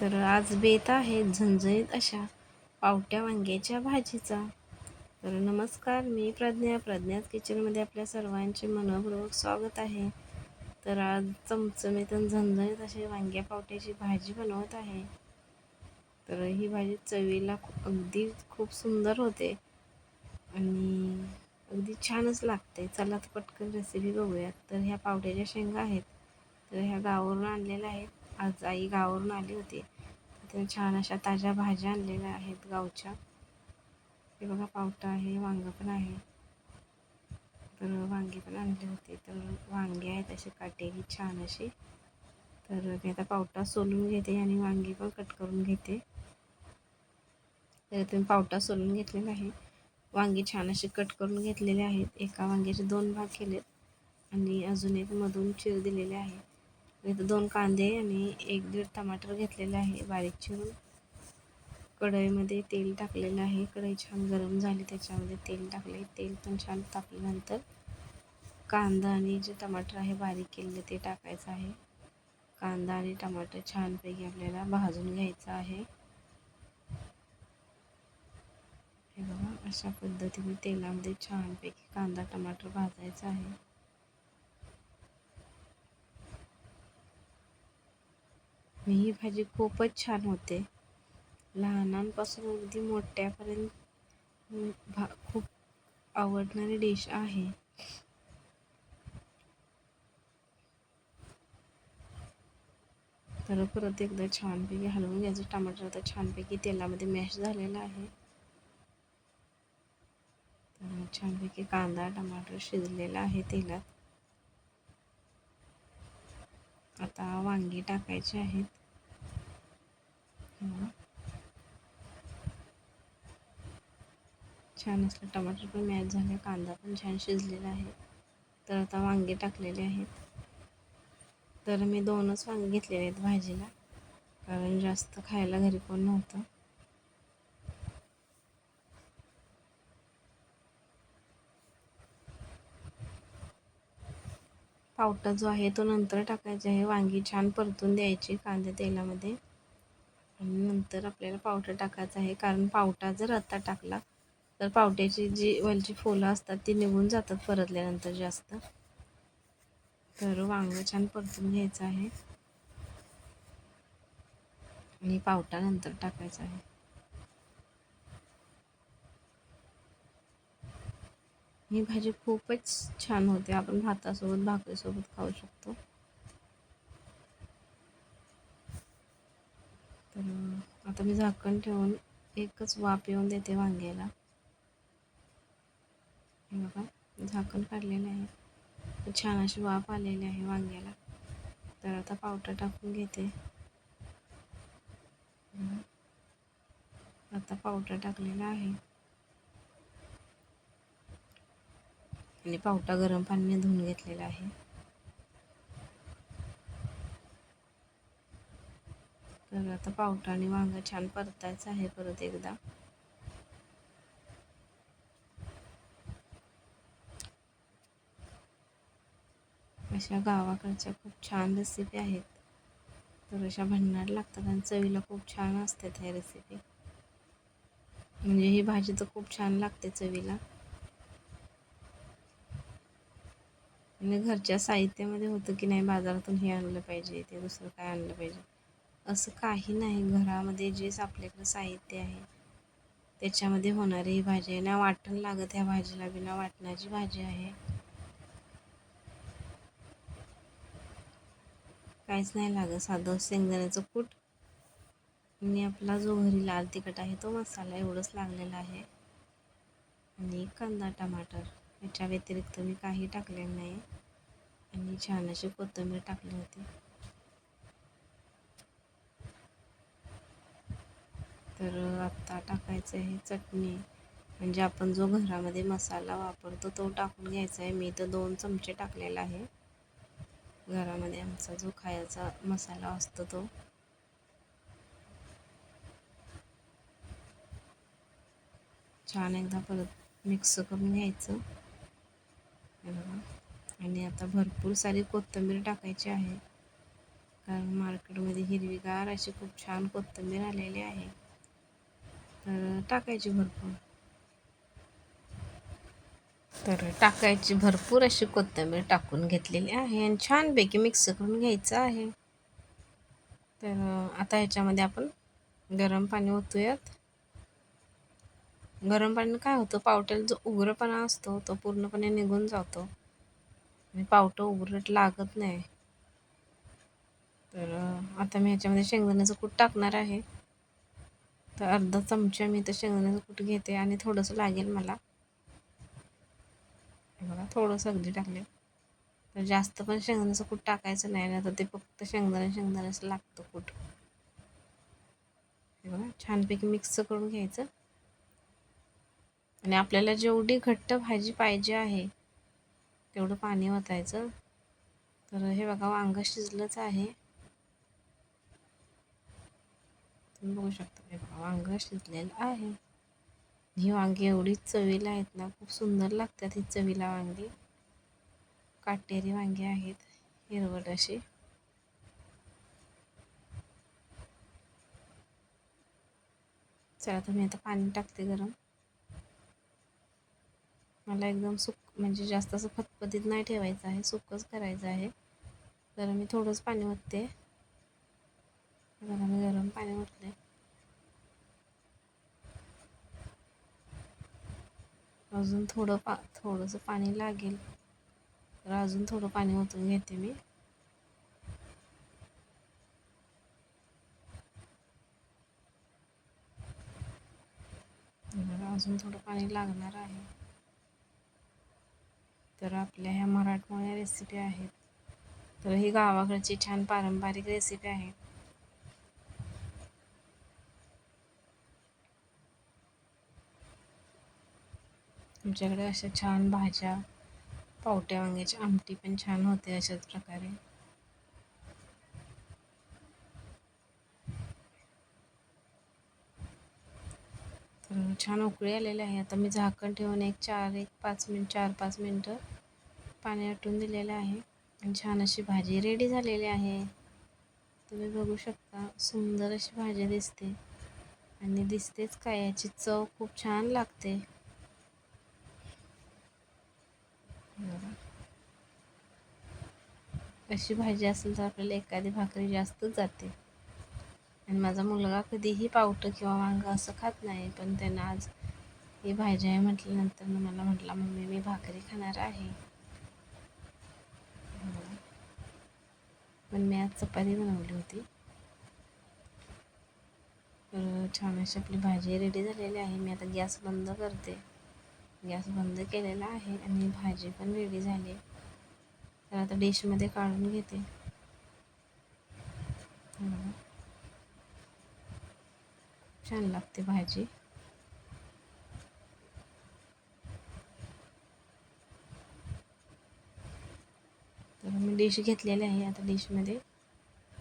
तर आज बेत आहे झणझणीत अशा पावट्या वांग्याच्या भाजीचा. तर नमस्कार मी प्रज्ञा प्रज्ञात किचनमध्ये आपल्या सर्वांचे मनपूर्वक स्वागत आहे. तर आज चमचमीत आणि झणझणीत अशी वांग्या पावट्याची भाजी बनवत आहे. तर ही भाजी चवीला अगदी खूप सुंदर होते आणि अगदी छानच लागते. चला तर पटकन रेसिपी बघूयात. तर ह्या पावट्याच्या शेंगा आहेत. तर ह्या गावावरून आणलेल्या आहेत. आज आई गावावरून आली होती. तिथे छान अशा ताज्या भाज्या आणलेल्या आहेत गावच्या. हे बघा पावटा आहे वांगं पण आहे. तर वांगे पण आणले होते. तर वांगे आहेत असे काटेरी छान असे तर मी आता पावटा सोलून घेते आणि वांगी पण कट करून घेते. तर तुम्ही पावटा सोलून घेतलेला आहे वांगी छान असे कट करून घेतलेले आहेत. एका वांग्याचे दोन भाग केलेत. आणि अजून एक मधून चिर दिलेले आहे. इथं दोन कांदे आणि एक दीड टमाटर घेतलेले आहे बारीक चिरून. कढईमध्ये तेल टाकलेलं आहे. कढई छान गरम झाली त्याच्यामध्ये तेल टाकले तेल पण छान टाकल्यानंतर कांदा आणि जे टमाटर आहे बारीक केलेले ते टाकायचं आहे. कांदा आणि टमाटर छानपैकी आपल्याला भाजून घ्यायचं आहे. हे बघा अशा पद्धतीने तेलामध्ये छानपैकी कांदा टमाटर भाजायचा आहे. ही भाजी खूपच छान होते. लहानांपासून अगदी मोठ्यापर्यंत भा खूप आवडणारी डिश आहे. तर परत एकदा छानपैकी हलवून घ्यायचं. टमाटर आता छानपैकी तेलामध्ये मॅश झालेला आहे. तर छानपैकी कांदा टमाटर शिजलेला आहे तेलात. आता वांगी टाकायची आहेत. छान असलं टमाटर पण मॅच झाले कांदा पण छान शिजलेला आहे. तर आता वांगे टाकलेले आहेत. तर मी दोनच वांगे घेतलेले आहेत भाजीला. कारण जास्त खायला घरी कोण नव्हतं. पावटा जो आहे तो नंतर टाकायचा आहे. वांगी छान परतून द्यायची कांदा तेलामध्ये. आणि नंतर आपल्याला पावटा टाकायचा आहे. कारण पावटा जर आता टाकला तर पावट्याची जी वलची फुलं असतात ती निघून जातात परतल्यानंतर जास्त. तर वांगं छान परतून घ्यायचं आहे. आणि पावटा नंतर टाकायचा आहे. ही भाजी खूपच छान होते. आपण भातासोबत भाकरीसोबत खाऊ शकतो. तर आता मी झाकण ठेवून एकच वाफ येऊन देते वांग्याला. हे बघा झाकण काढलेलं आहे. छान अशी वाफ आलेली आहे वांग्याला. तर आता पावटा टाकून घेते. आता पावटा टाकलेला आहे. आणि पावटा गरम पाण्याने धुवून घेतलेला आहे. तर आता पावटा आणि वांगा छान परतायचं आहे परत एकदा. अशा गावाकडच्या खूप छान रेसिपी आहेत. तर अशा भन्नाट लागतात आणि चवीला खूप छान असतात ह्या रेसिपी म्हणजे ही भाजी तर खूप छान लागते चवीला. आणि घरच्या साहित्यामध्ये होतं की नाही बाजारातून हे आणलं पाहिजे ते दुसरं काय आणलं पाहिजे. असं काही नाही. घरामध्ये जेच आपल्याकडं साहित्य आहे त्याच्यामध्ये होणारी ही भाजी आहे ना वाटण लागत ह्या भाजीला बिना वाटणाची भाजी आहे. काहीच नाही लागत. साधं शेंगदाण्याचं कूट. आणि आपला जो घरी लाल तिखट आहे तो मसाला एवढंच लागलेला आहे. आणि कांदा टमाटर. याच्या व्यतिरिक्त मी काही टाकलेलं नाही. आणि छान अशी कोथिंबीर टाकली होती. तर आत्ता टाकायचं आहे चटणी. म्हणजे आपण जो घरामध्ये मसाला वापरतो तो टाकून घ्यायचा आहे. मी तर दोन चमचे टाकलेला आहे. घरामध्ये आमचा जो खायचा मसाला असतो तो. छान एकदा परत मिक्स करून घ्यायचं. आणि आता भरपूर सारी कोथिंबीर टाकायची आहे. कारण मार्केटमध्ये हिरवीगार अशी खूप छान कोथिंबीर आलेली आहे. तर टाकायची भरपूर. तर टाकायची भरपूर अशी कोथिंबीर टाकून घेतलेली आहे आणि छानपैकी मिक्स करून घ्यायचं आहे. तर आता ह्याच्यामध्ये आपण गरम पाणी ओतूयात. गरम पाण्यानं काय होतं? पावट्याला जो उग्रपणा असतो तो पूर्णपणे निघून जातो. आणि पावटं उग्रट लागत नाही. तर आता मी ह्याच्यामध्ये शेंगदाण्याचं कूट टाकणार आहे. तर अर्धा चमचा मी तर शेंगदाण्याचं कूट घेते आणि थोडंसं लागेल मला. बघा थोडंसं अगदी टाकले तर जास्त पण शेंगदाण्याचं कूट टाकायचं नाही ना तर ते फक्त शेंगदाणे शेंगदाण्याचं लागतं कूट. हे बघा छानपैकी मिक्स करून घ्यायचं. आणि आपल्याला जेवढी घट्ट भाजी पाहिजे आहे तेवढं पाणी ओतायचं. तर हे बघा वांग शिजलंच आहे. तुम्ही बघू शकता हे बघा वांग शिजलेलं आहे. ही वांगी एवढी चवीला आहेत ना खूप सुंदर लागतात ही चवीला वांगी. काटेरी वांगी आहेत हिरवट अशी. चला तर मी आता पाणी टाकते गरम. मला एकदम सुक म्हणजे जास्त असं फतफतीत नाही ठेवायचं आहे सुकच करायचं आहे. तर मी थोडंच पाणी ओतते. मी गरम पाणी ओतले अजून थोडं पा थोडंसं पाणी लागेल. तर अजून थोडं पाणी ओतून घेते मी. अजून थोडं पाणी लागणार आहे. तर आपल्या ह्या मराठमोळ्या रेसिपी आहेत. तर ही गावाकडची छान पारंपरिक रेसिपी आहे. आमच्याकडे अशा छान भाज्या पावट्या वांग्याची आमटी पण छान होते अशाच प्रकारे. तर छान उकळी आलेले आहे. आता मी झाकण ठेवून एक चार एक पाच मिनिट चार पाच मिनटं पाणी आटून दिलेलं आहे. आणि छान अशी भाजी रेडी झालेली आहे. तुम्ही बघू शकता सुंदर अशी भाजी दिसते. आणि दिसतेच काय याची चव खूप छान लागते. अशी भाजी असेल तर आपल्याला एखादी भाकरी जास्तच जाते. आणि माझा मुलगा कधीही पावटं किंवा वांगं असं खात नाही पण त्यांना आज ही भाजी आहे म्हटल्यानंतर मला म्हटला मम्मी मी भाकरी खाणार आहे. पण मी आज चपाती बनवली होती. तर छान अशी आपली भाजी रेडी झालेली आहे. मी आता गॅस बंद करते. गॅस बंद केलेला आहे आणि भाजी पण रेडी झाली तर आता डिशमध्ये काढून घेते. छान लागते भाजी तर मी डिश घेतलेली आहे आता डिशमध्ये.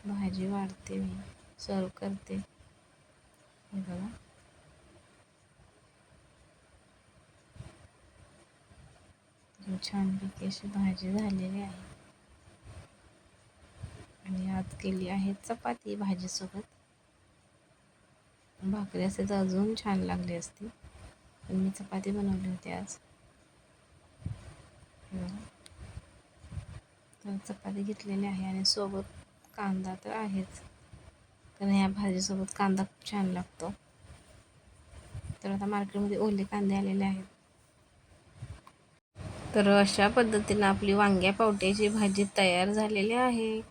भाजी वाढते मी. सर्व करते. बघा. छानपैकी अशी भाजी झालेली आहे. आणि आज केली आहे चपाती भाजीसोबत. भाकरी असे तर अजून छान लागली असती. पण मी चपाती बनवली होती आज. तर चपाती घेतलेली आहे आणि सोबत कांदा तर आहेच. कारण ह्या भाजीसोबत कांदा खूप छान लागतो. तर आता मार्केटमध्ये ओले कांदे आलेले आहेत. तर अशा पद्धतीनं आपली वांग्या पावट्याची भाजी तयार झालेली आहे.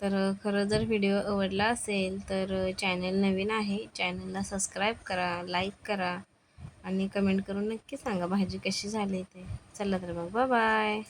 तर खरं जर व्हिडिओ आवडला असेल तर चॅनल नवीन आहे चॅनलला सबस्क्राईब करा लाईक करा आणि कमेंट करून नक्की सांगा भाजी कशी झाली ते. चला तर मग बाय.